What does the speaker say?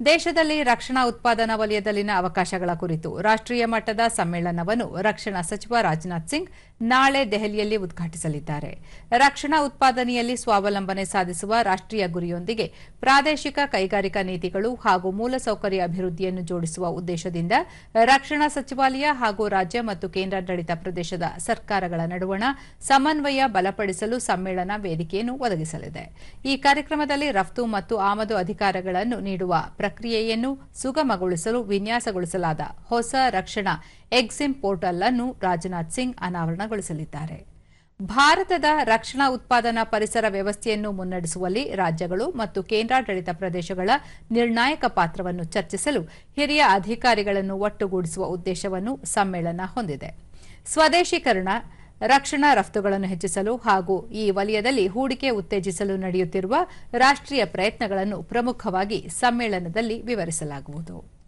ದೇಶದಲ್ಲಿ ರಕ್ಷಣಾ ಉತ್ಪಾದನಾ ವಲಯದಲ್ಲಿನ ಅವಕಾಶಗಳ ಕುರಿತು ರಾಷ್ಟ್ರೀಯ ಮಟ್ಟದ ಸಮ್ಮೇಳನವನ್ನು ರಕ್ಷಣಾ ಸಚಿವ ರಾಜನಾಥ್ ಸಿಂಗ್ ನಾಳೆ ದೆಹಲಿಯಲ್ಲಿ ಉದ್ಘಾಟಿಸಲಿದ್ದಾರೆ. ರಕ್ಷಣಾ ಉತ್ಪಾದನೆಯಲ್ಲಿ ಸ್ವಾವಲಂಬನೆ ಸಾಧಿಸುವ ರಾಷ್ಟ್ರೀಯ ಗುರಿಯೊಂದಿಗೆ ಪ್ರಾದೇಶಿಕ ಕೈಗಾರಿಕಾ ನೀತಿಗಳು ಹಾಗೂ ಮೂಲಸೌಕರ್ಯ ಅಭಿವೃದ್ಧಿಯನ್ನು ಜೋಡಿಸುವ ಉದ್ದೇಶದಿಂದ ರಕ್ಷಣಾ ಸಚಿವಾಲಯ ಹಾಗೂ ರಾಜ್ಯ ಮತ್ತು ಕೇಂದ್ರಾಡಳಿತ ಪ್ರದೇಶದ ಸರ್ಕಾರಗಳ ನಡುವಣ ಸಮನ್ವಯ ಬಲಪಡಿಸಲು ಸಮ್ಮೇಳನ ವೇದಿಕೆಯನ್ನು ಒದಗಿಸಲಿದೆ. ಈ ಕಾರ್ಯಕ್ರಮದಲ್ಲಿ ರಫ್ತು ಮತ್ತು ಆಮದು ಅಧಿಕಾರಗಳನ್ನು ನೀಡುವ ಪ್ರಕ್ರಿಯೆಯನ್ನು ಸುಗಮಗೊಳಿಸಲು ವಿನ್ಯಾಸಗೊಳಿಸಲಾದ ಹೊಸ ರಕ್ಷಣಾ ಎಕ್ಸಿಮ್ ಪೋರ್ಟಲ್ ಅನ್ನು ರಾಜನಾಥ್ ಸಿಂಗ್ ಅನಾವರಣಗೊಳಿಸಲಿದ್ದಾರೆ ಭಾರತದ ರಕ್ಷಣಾ ಉತ್ಪಾದನಾ ಪರಿಸರ ವ್ಯವಸ್ಥೆಯನ್ನು ಮುನ್ನಡೆಸುವಲ್ಲಿ ರಾಜ್ಯಗಳು ಮತ್ತು ಕೇಂದ್ರಾಡಳಿತ ಪ್ರದೇಶಗಳ ನಿರ್ಣಾಯಕ ಪಾತ್ರವನ್ನು ಚರ್ಚಿಸಲು ಹಿರಿಯ ಅಧಿಕಾರಿಗಳನ್ನು ಒಟ್ಟುಗೂಡಿಸುವ ಉದ್ದೇಶವನ್ನು ಸಮ್ಮೇಳನ ಹೊಂದಿದೆ. ಸ್ವದೇಶೀಕರಣ, ರಕ್ಷಣಾ ರಫ್ತುಗಳನ್ನು ಹೆಚ್ಚಿಸಲು ಹಾಗೂ ಈ ವಲಯದಲ್ಲಿ ಹೂಡಿಕೆ ಉತ್ತೇಜಿಸಲು ನಡೆಯುತ್ತಿರುವ ರಾಷ್ಟ್ರೀಯ ಪ್ರಯತ್ನಗಳನ್ನು ಪ್ರಮುಖವಾಗಿ ಸಮ್ಮೇಳನದಲ್ಲಿ ವಿವರಿಸಲಾಗುವುದು.